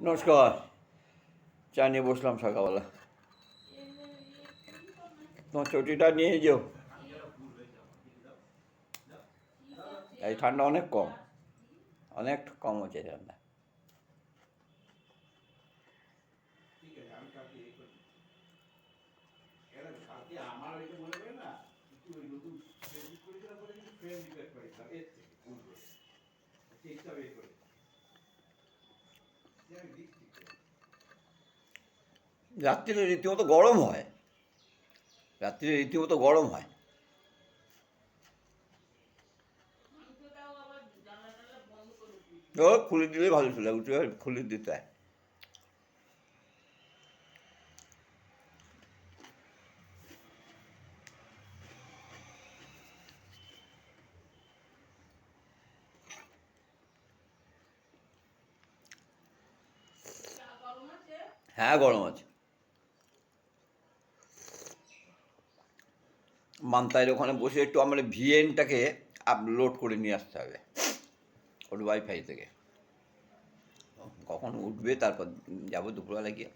নমস্কার। চা নিয়ে বসলাম সকালবেলা। তোমার চটিটা নিয়ে যেও এই ঠান্ডা অনেক কম। অনেক কম হচ্ছে ঠান্ডা। আমার মনে না রাত্রিরে রীতিমতো গরম হয়। রাত্রিরে রীতিমতো গরম হয়। খুলে দিলে ভালো ছিল, উঠে খুলে দিতে হয়। হ্যাঁ গরম আছে। মান্তায়ের ওখানে বসে একটু আমার ভিএনটাকে আপলোড করে নিয়ে আসতে হবে, ওর ওয়াইফাই থেকে। কখন উঠবে, তারপর যাব দুপুরবেলা গিয়ে।